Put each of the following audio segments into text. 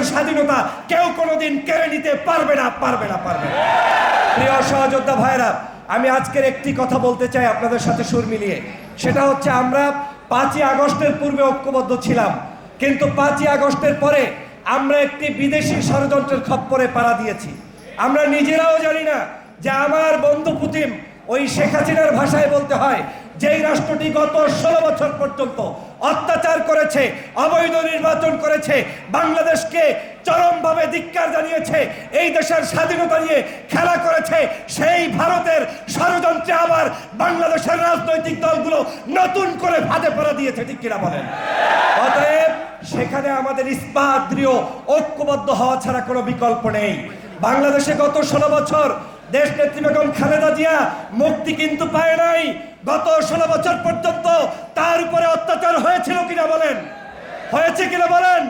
বাংলাদেশের স্বাধীনতা কেউ কোনোদিন কেড়ে নিতে পারবে না পারবে না পারবে না। প্রিয় সহযোদ্ধা ভাইরা আমি আজকের একটি কথা বলতে চাই আপনাদের সাথে সুর মিলিয়ে। সেটা হচ্ছে আমরা পাঁচই আগস্টের পূর্বে ঐক্যবদ্ধ ছিলাম, কিন্তু পাঁচই আগস্টের পরে আমরা একটি বিদেশি ষড়যন্ত্রের খপ্পরে পাড়া দিয়েছি। আমরা নিজেরাও জানি না যে আমার বন্ধু পুতিন ওই শেখ হাসিনার ভাষায় বলতে হয়, যেই রাষ্ট্রটি গত ষোলো বছর পর্যন্ত অত্যাচার করেছে, অবৈধ নির্বাচন করেছে, বাংলাদেশকে চরমভাবে ধিক্কার জানিয়েছে, এই দেশের স্বাধীনতা নিয়ে খেলা করেছে, সেই ভারতের ষড়যন্ত্রে আবার বাংলাদেশের রাজনৈতিক দলগুলো নতুন করে ফাঁদে পড়া দিয়েছে, ঠিক কিনা বলেন? অতএব সেখানে আমাদের ইস্পাত ঐক্যবদ্ধ হওয়া ছাড়া কোনো বিকল্প নেই। বাংলাদেশে গত ষোলো বছর দেশ নেত্রী বেগম খালেদা জিয়া মুক্তি কিন্তু পায় নাই। গত ষোলো বছর পর্যন্ত তার উপরে অত্যাচার হয়েছিল কিনা বলেন? হয়েছে কিনা বলেন?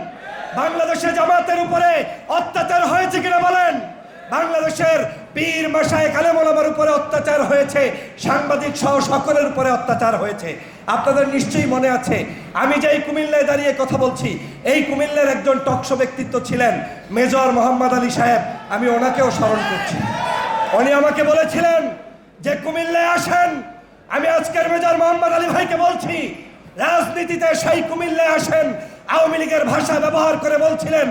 বাংলাদেশে জামাতের উপরে অত্যাচার হয়েছে কিনা বলেন? বাংলাদেশের পীর মাসায় কালেমোলামার উপরে অত্যাচার হয়েছে, সাংবাদিক সহ সকলের উপরে অত্যাচার হয়েছে। আপনাদের নিশ্চয়ই মনে আছে, আমি যে এই কুমিল্লায় দাঁড়িয়ে কথা বলছি, এই কুমিল্লার একজন টকশো ব্যক্তিত্ব ছিলেন মেজর মোহাম্মদ আলী সাহেব। আমি ওনাকেও স্মরণ করছি। উনি আমাকে বলেছিলেন যে কুমিল্লায় আসেন। আমি আজকের মেজর মোহাম্মদ আলী ভাইকে বলছি, রাজনীতিতে সেই কুমিল্লায় আসেন। আওয়ামী লীগের ভাষা ব্যবহার করে বলছিলেন,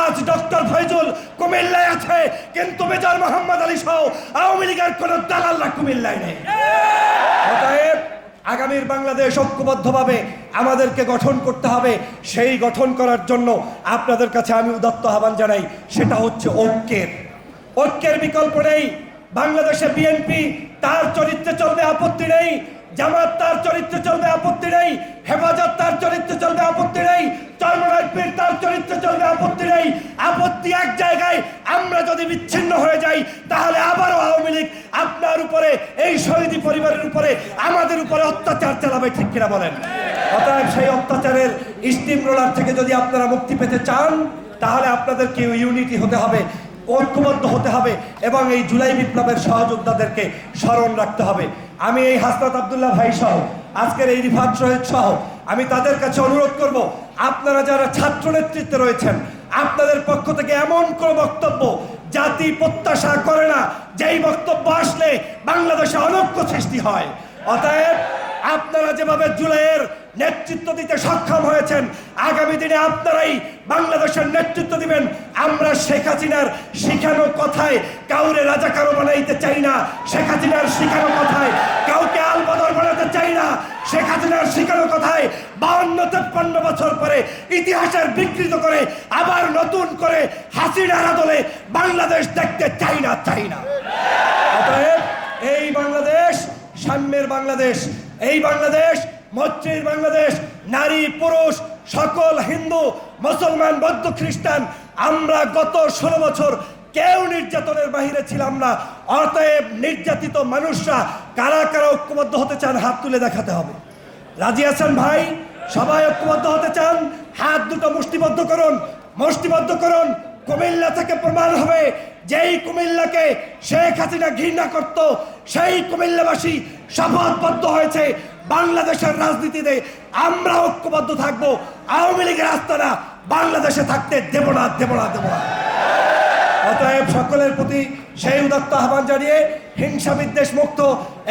আজ ডক্টর ফয়জুল কুমিল্লায় আছে, কিন্তু মেজর মোহাম্মদ আলী সহ আওয়ামী লীগের কোনো দালাল্লা কুমিল্লায় নেই। আগামীর বাংলাদেশ ঐক্যবদ্ধভাবে আমাদেরকে গঠন করতে হবে। সেই গঠন করার জন্য আপনাদের কাছে আমি উদাত্ত আহ্বান জানাই, সেটা হচ্ছে ঐক্যের। ঐক্যের বিকল্প নেই। বাংলাদেশে বিএনপি তার চরিত্রে চলবে আপত্তি নেই। জামাত, তার চরিত্রে চলবে আপত্তি নেই। হেফাজত, তার চরিত্রে চলবে আপত্তি নেই। চরমনায় তার চরিত্রে চলবে আপত্তি নেই। আপত্তি এক জায়গায় আমরা যদি বিচ্ছিন্ন হয়ে যাই, তাহলে আবারও আওয়ামী লীগ আপনার উপরে, এই শহীদি পরিবারের উপরে, আমাদের উপরে অত্যাচার চালাবে, ঠিক কিনা বলেন? অতএব সেই অত্যাচারের স্টিম রোলার থেকে যদি আপনারা মুক্তি পেতে চান, তাহলে আপনাদেরকে ইউনিটি হতে হবে। ঐক্যবদ্ধ হতে হবে এবং এই জুলাই বিপ্লবের সহযোদ্ধাদেরকে স্মরণ রাখতে হবে। আমি এই হাসনাত আবদুল্লাহ ভাই সহ, আজকের এই রিফাত শহীদ সহ, আমি তাদের কাছে অনুরোধ করব, আপনারা যারা ছাত্র নেতৃত্বে রয়েছেন, আপনাদের পক্ষ থেকে এমন কোনো বক্তব্য জাতি প্রত্যাশা করে না, যেই বক্তব্য আসলে বাংলাদেশে অনৈক্য সৃষ্টি হয়। অতএব আপনারা যেভাবে জুলাইয়ের নেতৃত্ব দিতে সক্ষম হয়েছেন, আগামী দিনে আপনারাই বাংলাদেশের নেতৃত্ব দিবেন। আমরা শেখ হাসিনার শিখানো কথায় কাউরে রাজাকারও বানাইতে চাই না। শেখ হাসিনার শিখানো কথায় কাউকে আলবদর বানাতে চাই না। শেখ হাসিনার শিখানো কথায় বাউন্ন তেপ্পান্ন বছর পরে ইতিহাসের বিকৃত করে আবার নতুন করে হাসিনার আদলে বাংলাদেশ দেখতে চাই না চাই না অতএব এই বাংলাদেশ সাম্যের বাংলাদেশ, এই বাংলাদেশ, মৈত্রীর বাংলাদেশ, নারী, পুরুষ, সকল হিন্দু, মুসলমান, বৌদ্ধ, খ্রিস্টান, আমরা গত ষোলো বছর কেউ নির্যাতনের বাহিরে ছিলাম না। অতএব নির্যাতিত মানুষরা কারা কারা ঐক্যবদ্ধ হতে চান, হাত তুলে দেখাতে হবে। রাজি আছেন ভাই? সবাই ঐক্যবদ্ধ হতে চান? হাত দুটো মুষ্টিবদ্ধ করুন মুষ্টিবদ্ধ করুন। কুমিল্লা থেকে প্রমাণ হবে যেই কুমিল্লাকে শেখ হাসিনা ঘৃণা করত, সেই কুমিল্লাবাসী শপথবদ্ধ হয়েছে বাংলাদেশের রাজনীতিতে। আমরা ঐক্যবদ্ধ থাকব, আওয়ামী লীগের আস্তানা বাংলাদেশে থাকতে দেব না দেব না দেব না। অতএব সকলের প্রতি সেই উদাত্ত আহ্বান জানিয়ে হিংসা বিদ্বেষ মুক্ত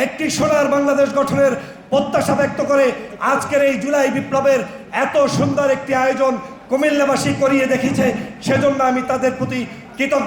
একটি সোনার বাংলাদেশ গঠনের প্রত্যাশা ব্যক্ত করে আজকের এই জুলাই বিপ্লবের এত সুন্দর একটি আয়োজন কুমিল্লাবাসী করিয়ে দেখিয়েছে, সেজন্য আমি তাদের প্রতি কৃতজ্ঞ।